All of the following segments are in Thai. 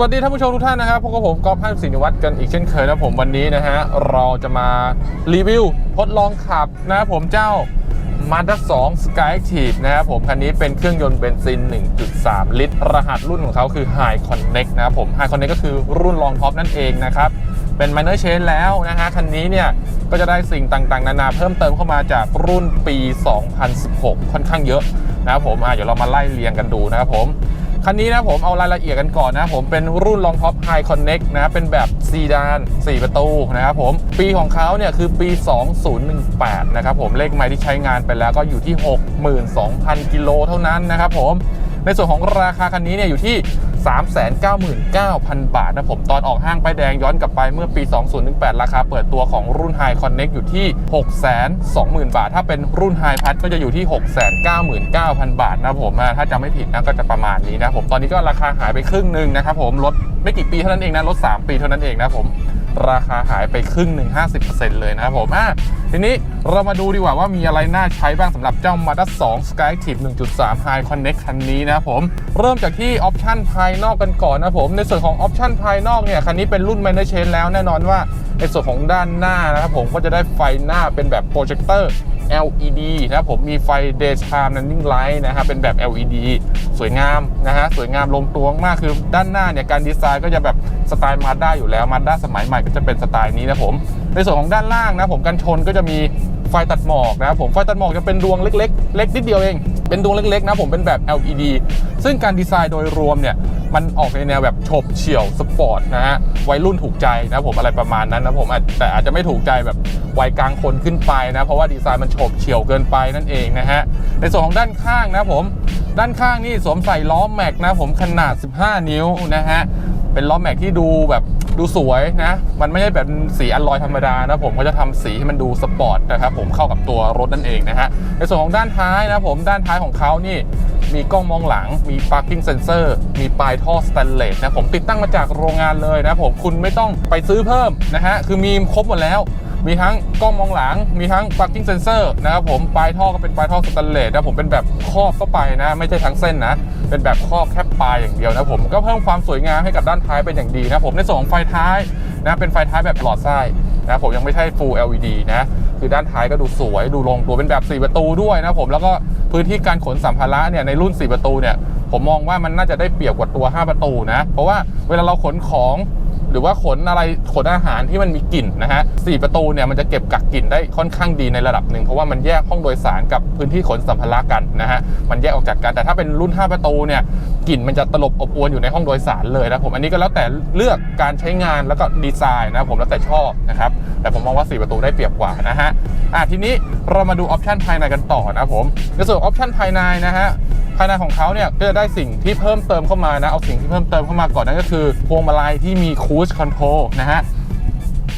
วัสดีท่านผู้ชมทุกท่านนะครับพบกับผมกอล์ฟพันศินิวัตรกันอีกเช่นเคยนะผมวันนี้นะฮะเราจะมารีวิวทดลองขับนะครับผมเจ้า Mazda 2 Skyactiv นะครับผมคันนี้เป็นเครื่องยนต์เบนซิน 1.3 ลิตร รหัสรุ่นของเขาคือ High Connect นะครับผม High Connect ก็คือรุ่นรองท็อปนั่นเองนะครับเป็น minor change แล้วนะฮะคันนี้เนี่ยก็จะได้สิ่งต่างๆ นานาเพิ่มเติมเข้ามาจากรุ่นปี 2016 ค่อนข้างเยอะนะครับผมอะเดี๋ยวเรามาไล่เรียงกันดูนะครับผม คันนี้นะผมเอารายละเอียดกันก่อนนะผมเป็นรุ่น Long Top High Connect นะเป็นแบบซีดาน 4 ประตูนะครับผม ปีของเขาเนี่ยคือปี 2018 นะครับผมเลขไมล์ที่ใช้งานไปแล้วก็อยู่ที่ 62,000 กิโลเท่านั้นนะครับผม ในส่วนของราคาคันนี้เนี่ยอยู่ที่ 399,000 บาทนะผมตอนออกห้างป้ายแดงย้อนกลับไปเมื่อปี 2018 ราคาเปิดตัวของรุ่น High Connect อยู่ที่ 620,000 บาท ถ้าเป็นรุ่น High Pass ก็จะอยู่ที่ 699,000 บาทนะผมถ้าจำไม่ผิดนะก็จะประมาณนี้นะผมตอนนี้ก็ราคาหายไปครึ่งหนึ่งนะครับผมลดไม่กี่ปีเท่านั้นเองนะลด3 ปีเท่านั้นเองนะผม ราคาหายไปครึ่งหนึ่ง50%เลยนะครับผมอะทีนี้เรามาดูดีกว่าว่ามีอะไรน่าใช้บ้างสำหรับเจ้า Mazda 2 Skyactiv 1.3 High Connect คันนี้นะครับผม เริ่มจากที่ออปชันภายนอกกันก่อนนะผม ในส่วนของออปชันภายนอกเนี่ย คันนี้เป็นรุ่น Minor Change แล้วแน่นอนว่าในส่วนของด้านหน้านะครับผมก็จะได้ไฟหน้าเป็นแบบโปรเจคเตอร์ LED นะครับผมมีไฟ Daytime Running Light นะครับเป็นแบบ LED สวยงามนะฮะสวยงามลงตัวมากคือด้านหน้าเนี่ยการดีไซน์ก็จะแบบสไตล์มาด้าอยู่แล้วมาด้าสมัยใหม่ก็จะเป็นสไตล์นี้นะผมในส่วนของด้านล่างนะผมกันชนก็จะมี ไฟตัดหมอกนะครับผมไฟตัดหมอกจะเป็นดวงเล็กๆ เล็กนิดเดียวเอง เป็นดวงเล็กๆนะผมเป็นแบบ LED ซึ่งการดีไซน์โดยรวมเนี่ยมันออกในแนวแบบฉบเฉี่ยวสปอร์ตนะฮะวัยรุ่นถูกใจนะผมอะไรประมาณนั้นนะผมแต่อาจจะไม่ถูกใจแบบวัยกลางคนขึ้นไปนะ เพราะว่าดีไซน์มันฉบเฉี่ยวเกินไปนั่นเองนะฮะในส่วนของด้านข้างนะผมด้านข้างนี่สวมใส่ล้อแม็กนะผมขนาด 15 นิ้วนะฮะเป็นล้อแม็กที่ดูแบบ ดูสวยนะ มันไม่ใช่แบบสีอลลอยธรรมดานะผมก็จะทำสีให้มันดูสปอร์ตนะครับผมเข้ากับตัวรถนั่นเองนะฮะในส่วนของด้านท้ายนะผมด้านท้ายของเขานี่มีกล้องมองหลัง มี parking sensor มีปลายท่อสแตนเลสนะผมติดตั้งมาจากโรงงานเลยนะผมคุณไม่ต้องไปซื้อเพิ่มนะฮะคือมีครบหมดแล้ว มีทั้งกล้องมองหลัง มีทั้ง parking sensor นะครับผม ปลายท่อก็เป็นปลายท่อสแตนเลสนะผมเป็นแบบครอบเข้าไปนะ ไม่ใช่ทั้งเส้นนะ เป็นแบบครอบแค่ปลายอย่างเดียวนะผม ก็เพิ่มความสวยงามให้กับด้านท้ายเป็นอย่างดีนะผม ในส่วนของไฟท้ายนะ เป็นไฟท้ายแบบหลอดไส้นะผมยังไม่ใช่ full LED นะ คือด้านท้ายก็ดูสวย ดูลงตัวเป็นแบบ 4 ประตูด้วยนะผม แล้วก็พื้นที่การขนสัมภาระเนี่ยในรุ่น 4 ประตูเนี่ย ผมมองว่ามันน่าจะได้เปรียบกว่าตัว 5 ประตูนะ เพราะว่าเวลาเราขนของ หรือว่าขนอะไรขนอาหารที่มันมีกลิ่นนะฮะสประตูเนี่ยมันจะเก็บกักกลิ่นได้ค่อนข้างดีในระดับหนึ่งเพราะว่ามันแยกห้องโดยสารกับพื้นที่ขนสัมภาระกันนะฮะมันแยกออกจากกันแต่ถ้าเป็นรุ่น 5 ประตูเนี่ยกลิ่นมันจะตลบอบอวนอยู่ในห้องโดยสารเลยนะผมอันนี้ก็แล้วแต่เลือกการใช้งานแล้วก็ดีไซน์นะผมแล้วแต่ชอบนะครับแต่ผมมองว่า 4 ประตูได้เปรียบกว่านะฮะอะทีนี้เรามาดูออปชันภายในกันต่อนะผมในส่วนออปชันภายในนะฮะ ภายในของเขาเนี่ยก็จะได้สิ่งที่เพิ่มเติมเข้ามานะเอาสิ่งที่เพิ่มเติมเข้ามาก่อนนั่นก็คือพวงมาลัยที่มีคู i คอนโทรลนะฮะ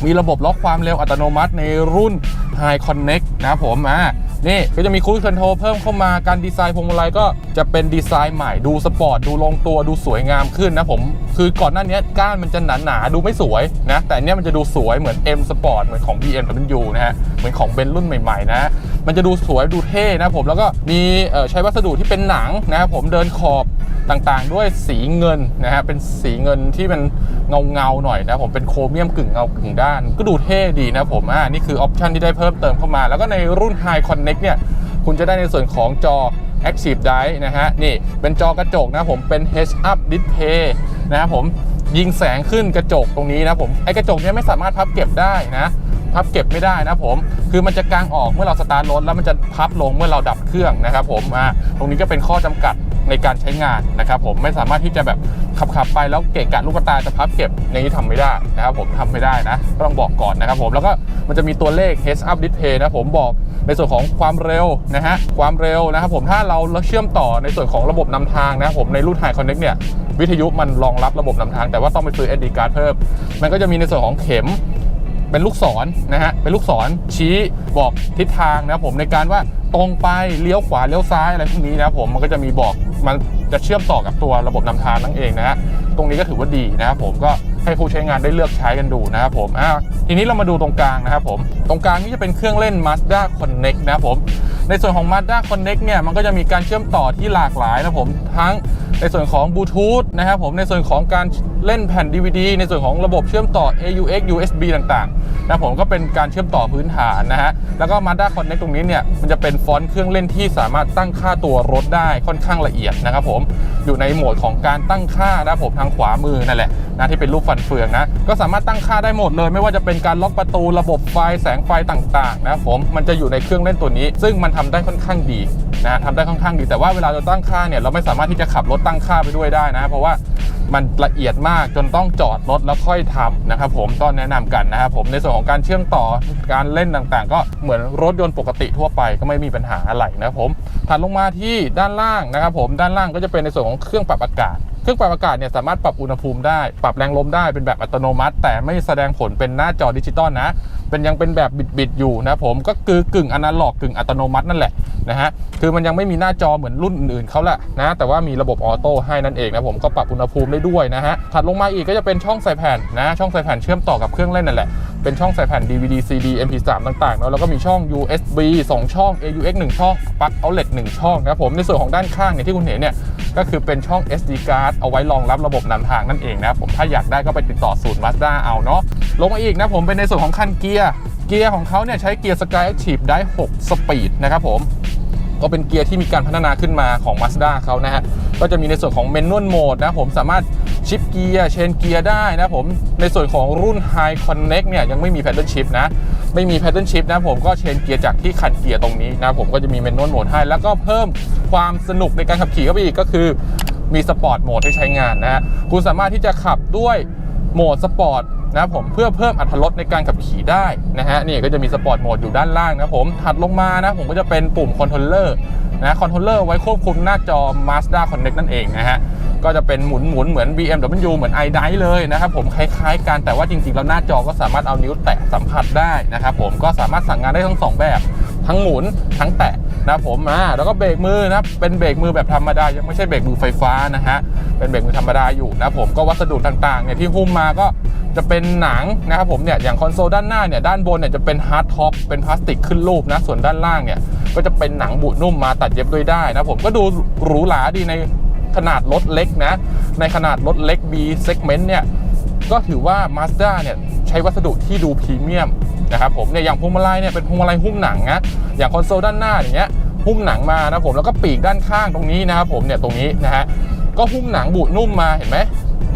มีระบบล็อกความเร็วอัตโนมัติในรุ่น High Connect นะครับผมอ่า นี่ก็จะมีคู i คอนโทรลเพิ่มเข้ามาการดีไซน์พวงมาลัยก็จะเป็นดีไซน์ใหม่ดูสปอร์ตดูลงตัวดูสวยงามขึ้นนะผม คือก่อนหน้านี้ก้านมันจะหนาๆดูไม่สวยนะ แต่อันเนี้ยมันจะดูสวยเหมือน M Sport เหมือนของ BMW นะฮะเหมือนของเบนรุ่นใหม่ๆนะมันจะดูสวยดูเท่นะผมแล้วก็มีใช้วัสดุที่เป็นหนังนะครับผมเดินขอบ ต่างๆ ด้วยสีเงินนะฮะเป็นสีเงินที่มันเงาเงาๆหน่อยนะผมเป็นโครเมียมกึ่งเงากึ่งด้าน ก็ดูเท่ดีนะผมอ่านี่คือออปชันที่ได้เพิ่มเติมเข้ามา แล้วก็ในรุ่น High Connect เนี่ยคุณจะได้ในส่วนของจอ Active Drive นะฮะนี่เป็นจอกระจกนะผมเป็น Heads Up Display นะครับผมยิงแสงขึ้นกระจกตรงนี้นะผมไอกระจกเนี้ยไม่สามารถพับเก็บได้นะ พับเก็บไม่ได้นะผม คือมันจะกางออกเมื่อเราสตาร์ทรถแล้วมันจะพับลงเมื่อเราดับเครื่องนะครับผมอ่าตรงนี้ก็เป็นข้อจำกัดในการใช้งานนะครับผมไม่สามารถที่จะแบบขับขับๆไปแล้วเกะกะลูกตาจะพับเก็บอย่างนี้ทำไม่ได้นะครับผมทำไม่ได้นะก็ต้องบอกก่อนนะครับผมแล้วก็มันจะมีตัวเลข Heads Up Display นะผมบอกในส่วนของความเร็วนะฮะความเร็วนะครับผมถ้าเราเชื่อมต่อในส่วนของระบบนำทางนะครับผมในรุ่น High Connect เนี่ยวิทยุมันรองรับระบบนำทาง แต่ว่าต้องไปซื้อ SD card เพิ่ม มันก็จะมีในส่วนของเข็ม เป็นลูกศรนะฮะเป็นลูกศรชี้บอกทิศทางนะครับผมในการว่าตรงไปเลี้ยวขวาเลี้ยวซ้ายอะไรพวกนี้นะครับผมมันก็จะมีบอกมันจะเชื่อมต่อกับตัวระบบนำทางนั่นเองนะฮะตรงนี้ก็ถือว่าดีนะครับผมก็ให้ผู้ใช้งานได้เลือกใช้กันดูนะครับผมอ่าทีนี้เรามาดูตรงกลางนะครับผมตรงกลางนี่จะเป็นเครื่องเล่น Mazda Connect นะครับผมในส่วนของ Mazda Connect เนี่ยมันก็จะมีการเชื่อมต่อที่หลากหลายนะครับผมทั้ง ในส่วนของบลูทูธนะครับผมในส่วนของการเล่นแผ่น DVD ในส่วนของระบบเชื่อมต่อ AUX USB ต่างๆนะผมก็เป็นการเชื่อมต่อพื้นฐานนะฮะแล้วก็ Mazda Connect ตรงนี้เนี่ยมันจะเป็นฟอนต์เครื่องเล่นที่สามารถตั้งค่าตัวรถได้ค่อนข้างละเอียดนะครับผมอยู่ในโหมดของการตั้งค่านะครับผมทางขวามือนั่นแหละนะที่เป็นรูปฟันเฟืองนะก็สามารถตั้งค่าได้หมดเลย ไม่ว่าจะเป็นการล็อกประตูระบบไฟแสงไฟต่างๆนะครับผมมันจะอยู่ในเครื่องเล่นตัวนี้ ซึ่งมันทำได้ค่อนข้างดี นะทำได้ค่อนข้างดีแต่ว่าเวลาเราตั้งค่าเนี่ยเราไม่สามารถที่จะขับรถตั้งค่าไปด้วยได้นะ เพราะว่า มันละเอียดมากจนต้องจอดรถแล้วค่อยทำนะครับผมก็แนะนำกันนะครับผมในส่วนของการเชื่อมต่อการเล่นต่างๆ ก็เหมือนรถยนต์ปกติทั่วไปก็ไม่มีปัญหาอะไรนะครับผมถัดลงมาที่ด้านล่างนะครับผมด้านล่างก็จะเป็นในส่วนของเครื่องปรับอากาศเครื่องปรับอากาศเนี่ยสามารถปรับอุณหภูมิได้ ปรับแรงลมได้เป็นแบบอัตโนมัติ แต่ไม่แสดงผลเป็นหน้าจอดิจิตอลนะ เป็นยังเป็นแบบบิดๆอยู่นะผมก็คือกึ่งอนาล็อกกึ่งอัตโนมัตินั่นแหละนะฮะคือมันยังไม่มีหน้าจอเหมือนรุ่นอื่นๆเขาแหละนะแต่ว่ามีระบบออโต้ให้นั่นเองนะผมก็ปรับอุณหภูมิได้ด้วยนะฮะถัดลงมาอีกก็จะเป็นช่องใส่แผ่นนะช่องใส่แผ่นเชื่อมต่อกับเครื่องเล่นนั่นแหละเป็นช่องใส่แผ่น DVD CD MP3 ต่างๆเนาะแล้วก็มีช่อง USB 2 ช่อง AUX 1 ช่องปลั๊ก outlet 1 ช่องนะครับผมในส่วนของด้านข้างเนี่ยที่คุณเห็นเนี่ยก็คือเป็นช่อง SD card เอาไว้รองรับระบบนำทางนั่นเองนะครับผมถ้าอยากได้ก็ไปติดต่อศูนย์ Mazda เอาเนาะลงมาอีกนะผมเป็นในส่วนของคันเกียร์เกียร์ของเขาเนี่ยใช้เกียร์ Sky Active ได้6สปีดนะครับผม ก็เป็นเกียร์ที่มีการพัฒนาขึ้นมาของ Mazda เขานะฮะก็จะมีในส่วนของ Manual Mode นะผมสามารถชิปเกียร์เชนเกียร์ได้นะผมในส่วนของรุ่น High Connect เนี่ยยังไม่มี Paddle Shift นะไม่มี Paddle Shift นะผมก็เชนเกียร์จากที่คันเกียร์ตรงนี้นะผมก็จะมี Manual Mode ให้ แล้วก็เพิ่มความสนุกในการขับขี่เข้าไปอีกก็คือมีสปอร์ตโหมดให้ใช้งานนะฮะคุณสามารถที่จะขับด้วย โหมดสปอร์ตนะครับผมเพื่อเพิ่มอรรถรสในการขับขี่ได้นะฮะนี่ก็จะมีสปอร์ตโหมดอยู่ด้านล่างนะผมถัดลงมานะผมก็จะเป็นปุ่มคอนโทรลเลอร์นะคอนโทรลเลอร์ไว้ควบคุมหน้าจอ Mazda Connect นั่นเองนะฮะก็จะเป็นหมุนหมุนเหมือน BMW เหมือน i d i เลยนะครับผมคล้ายๆกันแต่ว่าจริงๆ แล้วหน้าจอก็สามารถเอานิ้วแตะสัมผัสได้นะครับผมก็สามารถสั่งงานได้ทั้งสองแบบ ทั้งหมุนทั้งแตะนะผมอ่าแล้วก็เบรกมือนะเป็นเบรกมือแบบธรรมดายังไม่ใช่เบรกมือไฟฟ้านะฮะเป็นเบรกมือธรรมดาอยู่นะผมก็วัสดุต่างๆเนี่ยที่หุ้มมาก็จะเป็นหนังนะครับผมเนี่ยอย่างคอนโซลด้านหน้าเนี่ยด้านบนเนี่ยจะเป็นฮาร์ดท็อปเป็นพลาสติกขึ้นรูปนะส่วนด้านล่างเนี่ยก็จะเป็นหนังบุนุ่มมาตัดเย็บด้วยได้นะผมก็ดูหรูหราดีในขนาดรถเล็กนะ ในขนาดรถเล็ก B segment เนี่ย ก็ถือว่า Mazda เนี่ย ใช้วัสดุที่ดูพรีเมียม นะครับผมเนี่ยอย่างพวงมาลัยเนี่ยเป็นพวงมาลัยหุ้มหนังนะอย่างคอนโซลด้านหน้าอย่างเงี้ยหุ้มหนังมานะผมแล้วก็ปีกด้านข้างตรงนี้นะครับผมเนี่ยตรงนี้นะฮะก็หุ้มหนังบุนุ่มมาเห็นไหม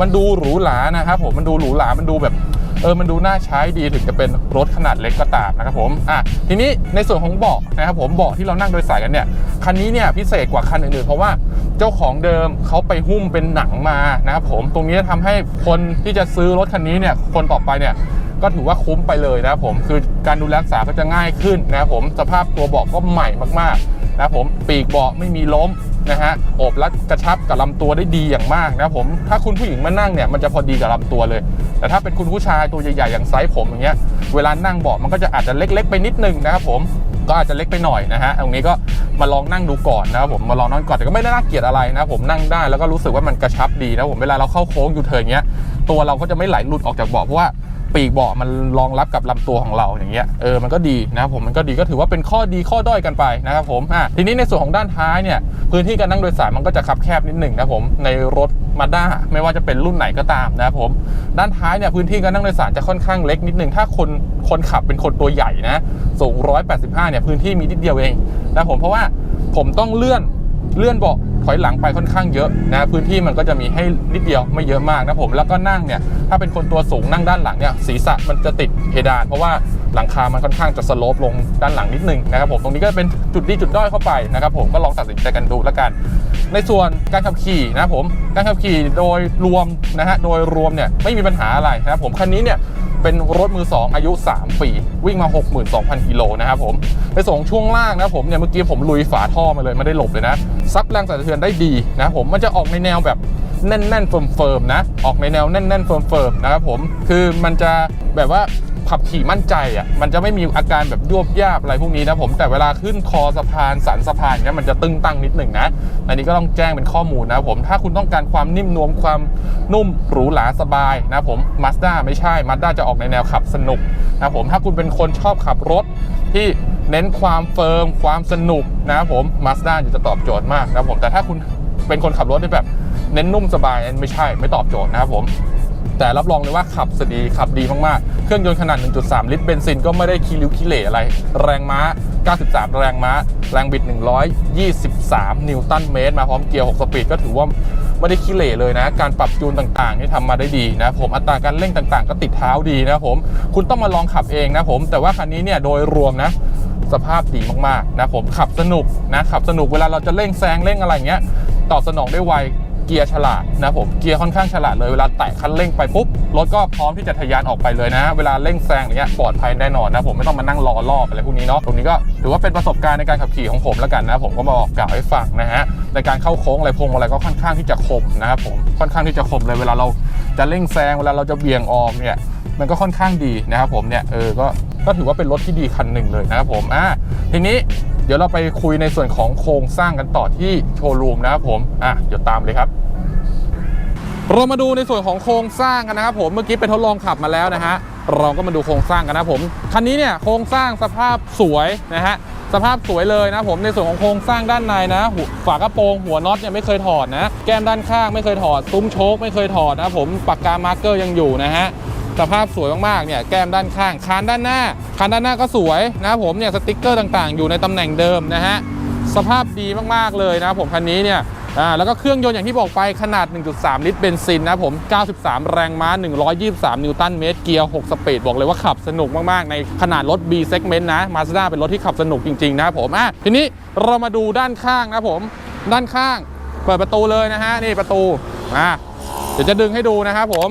มันดูหรูหรานะครับผมมันดูหรูหรามันดูแบบเออมันดูน่าใช้ดีถึงจะเป็นรถขนาดเล็กก็ตามนะครับผมอะทีนี้ในส่วนของเบาะนะครับผมเบาะที่เรานั่งโดยสารกันเนี่ยคันนี้เนี่ยพิเศษกว่าคันอื่นๆเพราะว่าเจ้าของเดิมเขาไปหุ้มเป็นหนังมานะครับผมตรงนี้ทำให้คนที่จะซื้อรถคันนี้เนี่ยคนต่อไปเนี่ย ก็ถือว่าคุ้มไปเลยนะครับผมคือการดูแลรักษาก็จะง่ายขึ้นนะครับผมสภาพตัวเบาะก็ใหม่มากๆนะครับผมปีกเบาะไม่มีล้มนะฮะโอบรัดกระชับกับลำตัวได้ดีอย่างมากนะครับผมถ้าคุณผู้หญิงมานั่งเนี่ยมันจะพอดีกับลำตัวเลย แต่ถ้าเป็นคุณผู้ชายตัวใหญ่ๆอย่างไซส์ผมอย่างเงี้ยเวลานั่งเบาะมันก็จะอาจจะเล็ก ๆ ไปนิดนึงนะครับผมก็อาจจะเล็กไปหน่อยนะฮะตรงนี้ก็มาลองนั่งดูก่อนนะครับผมมาลองนั่งก่อนแต่ก็ไม่ได้น่าเกลียดอะไรนะผมนั่งได้แล้วก็รู้สึกว่ามันกระชับดีนะผมเวลาเราเข้าโค้งอยู่เทิร์นเงี้ยตัวเราก็จะไม่ไหลหลุดออกจากเบาะเพราะว่า ปีกเบาะมันรองรับกับลำตัวของเราอย่างเงี้ยเออมันก็ดีนะครับผมมันก็ดีก็ถือว่าเป็นข้อดีข้อด้อยกันไปนะครับผมอะทีนี้ในส่วนของด้านท้ายเนี่ยพื้นที่การนั่งโดยสารมันก็จะคับแคบนิดหนึ่งนะผมในรถมาด้าไม่ว่าจะเป็นรุ่นไหนก็ตามนะครับผมด้านท้ายเนี่ยพื้นที่การนั่งโดยสารจะค่อนข้างเล็กนิดหนึ่งถ้าคนคนขับเป็นคนตัวใหญ่นะสูง185เนี่ยพื้นที่มีนิดเดียวเองนะผมเพราะว่าผมต้องเลื่อนเลื่อนเบาะ ถอยหลังไปค่อนข้างเยอะนะพื้นที่มันก็จะมีให้นิดเดียวไม่เยอะมากนะผมแล้วก็นั่งเนี่ยถ้าเป็นคนตัวสูงนั่งด้านหลังเนี่ยศีรษะมันจะติดเพดาน เพราะว่าหลังคามันค่อนข้างจะสโลปลงด้านหลังนิดนึงนะครับผมตรงนี้ก็เป็นจุดดีจุดด้อยเข้าไปนะครับผมก็ลองตัดสินใจกันดูแล้วกัน ในส่วนการขับขี่นะครับผมการขับขี่โดยรวมนะฮะโดยรวมเนี่ยไม่มีปัญหาอะไรนะครับผมคันนี้เนี่ยเป็นรถมือ 2 อายุ 3 ปี วิ่งมา 62,000 กิโลนะครับผมในส่งช่วงล่างนะผมเนี่ยเมื่อกี้ผมลุยฝาท่อมาเลยไม่ได้หลบเลยนะซับแรงสั่นสะเทือนได้ดีนะผมมันจะออกในแนวแบบแน่นๆเฟิร์มๆนะออกในแนวแน่นๆเฟิร์มๆนะครับผมคือมันจะแบบว่า ขับขี่มั่นใจอะมันจะไม่มีอาการแบบยวบยาบอะไรพวกนี้นะผมแต่เวลาขึ้นคอสะพานสันสะพานเนี่ยมันจะตึงตั้งนิดหนึ่งนะอันนี้ก็ต้องแจ้งเป็นข้อมูลนะผมถ้าคุณต้องการความนิ่มนวลความนุ่มหรูหราสบายนะผมมาสด้าไม่ใช่มาสด้าจะออกในแนวขับสนุกนะผมถ้าคุณเป็นคนชอบขับรถที่เน้นความเฟิร์มความสนุกนะผมมาสด้าจะตอบโจทย์มากนะผมแต่ถ้าคุณเป็นคนขับรถที่แบบเน้นนุ่มสบายไม่ใช่ไม่ตอบโจทย์นะครับผม แต่รับรองเลยว่าขับสดีขับดีมากๆ เครื่องยนต์ขนาด 1.3 ลิตรเบนซินก็ไม่ได้คีริ้วคีเหร่อะไร แรงม้า 93 แรงม้า แรงบิด 123 นิวตันเมตร มาพร้อมเกียร์ 6 สปีดก็ถือว่าไม่ได้คีเหร่เลยนะ การปรับจูนต่างๆที่ทำมาได้ดีนะผมอัตราการเร่งต่างๆ ก็ติดเท้าดีนะผม คุณต้องมาลองขับเองนะผม แต่ว่าคันนี้เนี่ยโดยรวมนะสภาพดีมากๆนะผมขับสนุกนะขับสนุกเวลาเราจะเร่งแซงเร่งอะไรเงี้ยตอบสนองได้ไว เกียร์ฉลาดนะผมเกียร์ค่อนข้างฉลาดเลยเวลาแตะคันเร่งไปปุ๊บรถก็พร้อมที่จะทะยานออกไปเลยนะ เวลาเร่งแซงอย่างเงี้ยปลอดภัยแน่นอนนะผมไม่ต้องมานั่งรอรอบอะไรพวกนี้เนาะตรงนี้ก็ถือว่าเป็นประสบการณ์ในการขับขี่ของผมแล้วกันนะผมก็มาบอกกล่าวให้ฟังนะฮะในการเข้าโค้งอะไรพวงอะไรก็ค่อนข้างที่จะคมนะครับผมค่อนข้างที่จะคมเลยเวลาเราจะเร่งแซงเวลาเราจะเบี่ยงออกเนี่ยมันก็ค่อนข้างดีนะครับผมเนี่ยเออก็ ก็ถือว่าเป็นรถที่ดีคันหนึ่งเลยนะครับผมอะทีนี้เดี๋ยวเราไปคุยในส่วนของโครงสร้างกันต่อที่โชว์รูมนะครับผมอะเดี๋ยวตามเลยครับเรามาดูในส่วนของโครงสร้างกันนะครับผมเมื่อกี้เป็นทดลองขับมาแล้วนะฮะเราก็มาดูโครงสร้างกันนะผมคันนี้เนี่ยโครงสร้างสภาพสวยนะฮะสภาพสวยเลยนะผมในส่วนของโครงสร้างด้านในนะฝากระโปรงหัวน็อตเนี่ยไม่เคยถอดนะ แก้มด้านข้างไม่เคยถอดซุ้มโชคไม่เคยถอดนะผมปากกามาร์กเกอร์ยังอยู่นะฮะ สภาพสวยมากๆเนี่ยแก้มด้านข้างคานด้านหน้าคานด้านหน้าก็สวยนะผมเนี่ยสติกเกอร์ต่างๆ อยู่ในตำแหน่งเดิมนะฮะสภาพดีมากๆเลยนะผมคันนี้เนี่ยอ่าแล้วก็เครื่องยนต์อย่างที่บอกไปขนาด 1.3 ลิตรเบนซินนะผม 93 แรงม้า 123 นิวตันเมตร เกียร์ 6 สปีด บอกเลยว่าขับสนุกมาก ๆ ในขนาดรถ B segment นะ Mazda เป็นรถที่ขับสนุกจริง ๆ นะผมอะทีนี้เรามาดูด้านข้างนะผม ด้านข้าง เปิดประตูเลยนะฮะ นี่ประตูอะเดี๋ยวจะดึงให้ดูนะครับผม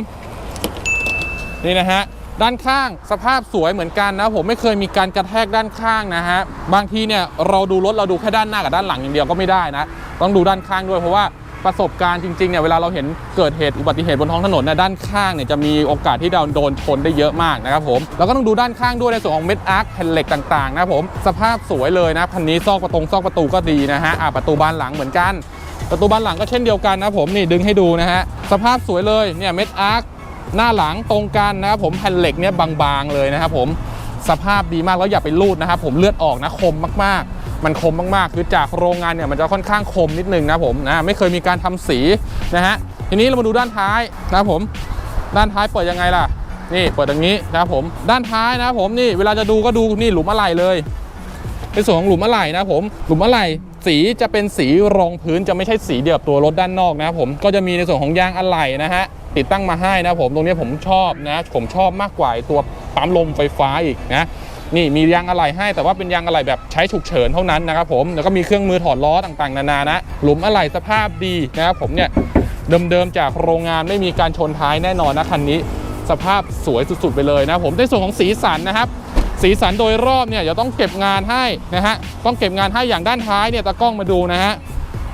นี่นะฮะด้านข้างสภาพสวยเหมือนกันนะผมไม่เคยมีการกระแทกด้านข้างนะฮะบางทีเนี่ยเราดูรถเราดูแค่ด้านหน้ากับด้านหลังอย่างเดียวก็ไม่ได้นะต้องดูด้านข้างด้วยเพราะว่าประสบการณ์จริงๆเนี่ยเวลาเราเห็นเกิดเหตุอุบัติเหตุบนท้องถนนนี่ยด้านข้างเนี่ยจะมีโอกาสที่เราโดนชนได้เยอะมากนะครับผมแล้วก็ต้องดูด้านข้างด้วยในส่วนของเม็ดอาร์คแผ่นเหล็กต่างๆนะผมสภาพสวยเลยนะคันนี้ซอกประตงซอกประตูก็ดีนะฮะอ่าประตูบานหลังเหมือนกัน ประตูบานหลังก็เช่นเดียวกันนะผมนี่ดึงให้ดูนะฮะสภาพสวยเลยเนี่ยเม็ดอาร์ค หน้าหลังตรงกันนะครับผมแผ่นเหล็กเนี่ยบางๆเลยนะครับผมสภาพดีมากแล้วอย่าไปรูดนะครับผมเลือดออกนะคมมากๆ มันคมมากๆ คือจากโรงงานเนี่ยมันจะค่อนข้างคมนิดนึงนะผมนะไม่เคยมีการทำสีนะฮะทีนี้เรามาดูด้านท้ายนะครับผม ด้านท้ายเปิดยังไงล่ะ นี่เปิดอย่างนี้นะครับผมด้านท้ายนะครับผมนี่เวลาจะดูก็ดูนี่หลุมอะไรเลยในส่วนของหลุมอะไหล่นะครับผมหลุมอะไหล่ สีจะเป็นสีรองพื้นจะไม่ใช่สีเดียวกับตัวรถด้านนอกนะครับผมก็จะมีในส่วนของยางอะไหล่นะฮะติดตั้งมาให้นะครับผมตรงนี้ผมชอบนะผมชอบมากกว่าตัวปั๊มลมไฟฟ้าอีกนะนี่มียางอะไหล่ให้แต่ว่าเป็นยางอะไหล่แบบใช้ฉุกเฉินเท่านั้นนะครับผมแล้วก็มีเครื่องมือถอดล้อต่างๆนานานะหลุมอะไหล่สภาพดีนะครับผมเนี่ยเดิมๆจากโรงงานไม่มีการชนท้ายแน่นอนนะคันนี้ สภาพสวยสุดๆไปเลยนะผมในส่วนของสีสันนะครับ สีสันโดยรอบเนี่ยจะต้องเก็บงานให้นะฮะต้องเก็บงานให้อย่างด้านท้ายเนี่ยตากล้องมาดูนะฮะ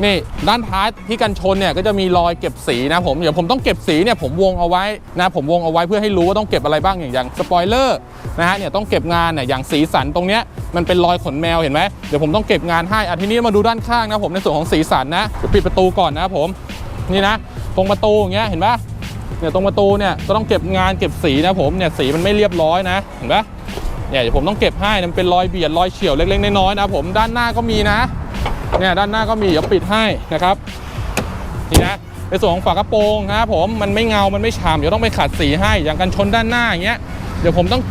นี่ด้านท้ายที่กันชนเนี่ยก็จะมีรอยเก็บสีนะผมเดี๋ยวผมต้องเก็บสีเนี่ยผมวงเอาไว้นะผมวงเอาไว้เพื่อให้รู้ว่าต้องเก็บอะไรบ้างอย่างอย่างสปอยเลอร์นะฮะเนี่ยต้องเก็บงานเนี่ยอย่างสีสันตรงเนี้ยมันเป็นรอยขนแมวเห็นไหมเดี๋ยวผมต้องเก็บงานให้อะทีนี้มาดูด้านข้างนะผมในส่วนของสีสันนะเดี๋ยวปิดประตูก่อนนะผมนี่นะ ตรงประตูอย่างเงี้ยเห็นปะเนี่ยตรงประตูเนี่ยก็ต้องเก็บงานเก็บสีนะผมเนี่ยสีมันไม่เรียบร้อยนะเห็นปะ เนี่ยผมต้องเก็บให้มันเป็นรอยเบียดรอยเฉียวเล็กๆน้อยๆนะผมด้านหน้าก็มีนะเนี่ยด้านหน้าก็มีเดี๋ยวปิดให้นะครับนี่นะในส่วนของฝากระโปรงนะครับผมมันไม่เงา มันไม่ฉ่ำเดี๋ยวต้องไปขัดสีให้อย่างกันชนด้านหน้าอย่างเงี้ยเดี๋ยวผมต้อง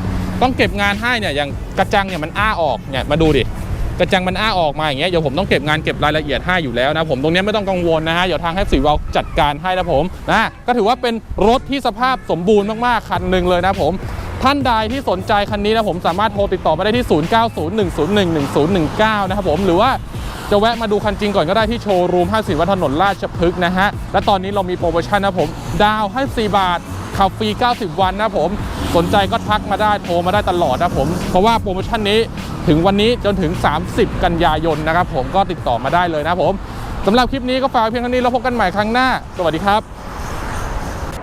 ต้องเก็บงานให้เนี่ยอย่างกระจังเนี่ยมันอ้าออกเนี่ยมาดูดิกระจังมันอ้าออกมาอย่างเงี้ยเดี๋ยวผมต้องเก็บงานเก็บรายละเอียดให้อยู่แล้วนะผมตรงนี้ไม่ต้องกังวลนะฮะเดี๋ยวทางแท็กซี่เราจัดการให้นะผมนะก็ถือว่าเป็นรถที่สภาพสมบูรณ์มากๆคันหนึ่งเลยนะผม ท่านใดที่สนใจคันนี้นะผมสามารถโทรติดต่อมาได้ที่ 0901011019 นะครับผมหรือว่าจะแวะมาดูคันจริงก่อนก็ได้ที่โชว์รูม 50 วัดถนนราชพฤกษ์นะฮะ และตอนนี้เรามีโปรโมชั่นนะผม ดาวให้ 4 บาท ขับฟรี 90 วันนะผม สนใจก็ทักมาได้โทรมาได้ตลอดนะผม เพราะว่าโปรโมชั่นนี้ถึงวันนี้จนถึง 30 กันยายนนะครับผมก็ติดต่อมาได้เลยนะผมสำหรับคลิปนี้ก็ฝากเพียงเท่านี้แล้วพบกันใหม่ครั้งหน้า สวัสดีครับ